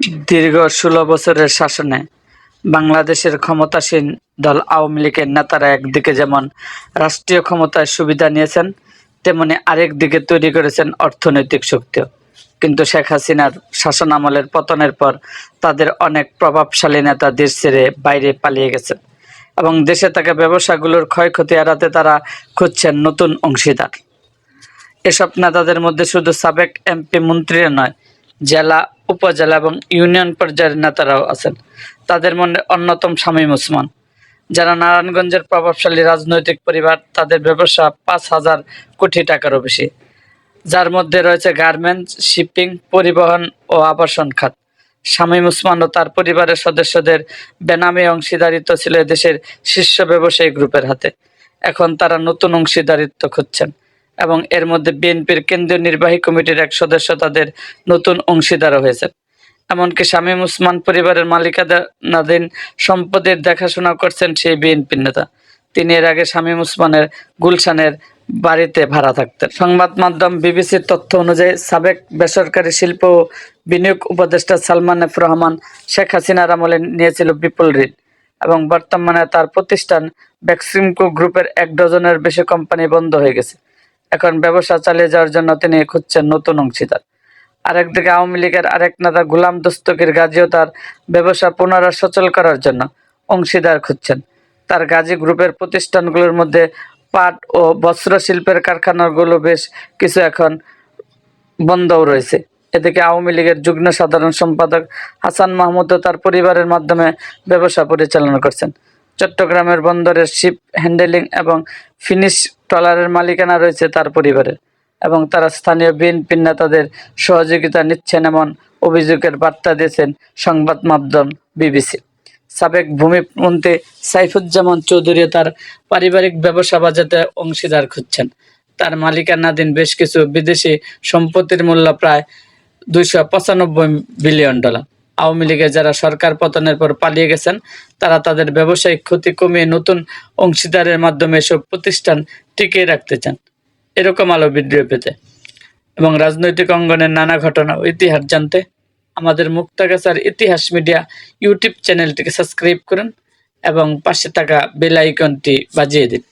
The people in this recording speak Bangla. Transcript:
দীর্ঘ ষোলো বছরের শাসনে বাংলাদেশের ক্ষমতাসীন দল আওয়ামী লীগের নেতারা একদিকে যেমন রাষ্ট্রীয় ক্ষমতায় সুবিধা নিয়েছেন, তেমনি আরেক দিকে তৈরি করেছেন অর্থনৈতিক শক্তিও। কিন্তু শেখ হাসিনার শাসন আমলের পতনের পর তাদের অনেক প্রভাবশালী নেতা দেশ ছেড়ে বাইরে পালিয়ে গেছেন এবং দেশে থাকা ব্যবসাগুলোর ক্ষয়ক্ষতি এড়াতে তারা খুঁজছেন নতুন অংশীদার। এসব নেতাদের মধ্যে শুধু সাবেক এমপি মন্ত্রীরা নয়, জেলা উপজেলা এবং ইউনিয়ন পর্যায়ের নেতারাও আছেন। তাদের মনে অন্যতম শামীম ওসমান, যারা নারায়ণগঞ্জের প্রভাবশালী রাজনৈতিক পরিবার, তাদের ব্যবসা পাঁচ হাজার কোটি টাকারও বেশি। যার মধ্যে রয়েছে গার্মেন্টস, শিপিং, পরিবহন ও আবাসন খাত। শামীম ওসমান ও তার পরিবারের সদস্যদের বেনামি অংশীদারিত্ব ছিল দেশের শীর্ষ ব্যবসায়ী গ্রুপের হাতে। এখন তারা নতুন অংশীদারিত্ব খুঁজছেন। এবং এর মধ্যে বিএনপির কেন্দ্রীয় নির্বাহী কমিটির এক সদস্য তাদের নতুন অংশীদারও হয়েছে এমনকি শামীম ওসমান পরিবারের মালিকানাধীন সম্পদের দেখাশোনা করছেন সেই বিএনপির নেতা। তিনি এর আগে শামীম ওসমানের গুলশানের বাড়িতে ভাড়া থাকতেন। সংবাদ মাধ্যম বিবিসির তথ্য অনুযায়ী সাবেক বেসরকারি শিল্প ও বিনিয়োগ উপদেষ্টা সালমান এফ রহমান শেখ হাসিনার আমলে নিয়েছিল বিপুল ঋণ এবং বর্তমানে তার প্রতিষ্ঠান ব্যাক্সিমকো গ্রুপের এক ডজনের বেশি কোম্পানি বন্ধ হয়ে গেছে। এখন ব্যবসা চালিয়ে যাওয়ার জন্য তিনি খুঁজছেন নতুন অংশীদার। আরেকদিকে আওয়ামী লীগের আরেক নেতা গুলাম দস্তকির গাজীও তার ব্যবসা পুনরায় সচল করার জন্য অংশীদার খুঁজছেন। তার গাজী গ্রুপের প্রতিষ্ঠানগুলোর মধ্যে পাট ও বস্ত্র শিল্পের কারখানাগুলো বেশ কিছু এখন বন্ধও রয়েছে। এদিকে আওয়ামী লীগের যুগ্ম সাধারণ সম্পাদক হাসান মাহমুদও তার পরিবারের মাধ্যমে ব্যবসা পরিচালনা করছেন। চট্টগ্রামের বন্দরের শিপ হ্যান্ডেলিং এবং ফিনিশ ট্রলারের মালিকানা রয়েছে তার পরিবারের এবং তারা স্থানীয় বিএনপি নেতাদের সহযোগিতা নিচ্ছেন এমন অভিযোগের বার্তা দিয়েছেন সংবাদ মাধ্যম বিবিসি। সাবেক ভূমিমন্ত্রী সাইফুজ্জামান চৌধুরী তার পারিবারিক ব্যবসা বাজাতে অংশীদার খুঁজছেন। তার মালিকানাধীন বেশ কিছু বিদেশি সম্পত্তির মূল্য প্রায় দুইশো পঁচানব্বই বিলিয়ন ডলার। আওয়ামী লীগের যারা সরকার পতনের পর পালিয়ে গেছেন, তারা তাদের ব্যবসায়িক ক্ষতি কমিয়ে নতুন অংশীদারের মাধ্যমে এসব প্রতিষ্ঠান টিকিয়ে রাখতে চান। এরকম আলো ভিডিও পেতে। এবং রাজনৈতিক অঙ্গনের নানা ঘটনা ও ইতিহাস জানতে আমাদের মুক্তাগাছার ইতিহাস মিডিয়া ইউটিউব চ্যানেলটিকে সাবস্ক্রাইব করুন এবং পাশে থাকা বেল আইকনটি বাজিয়ে দিন।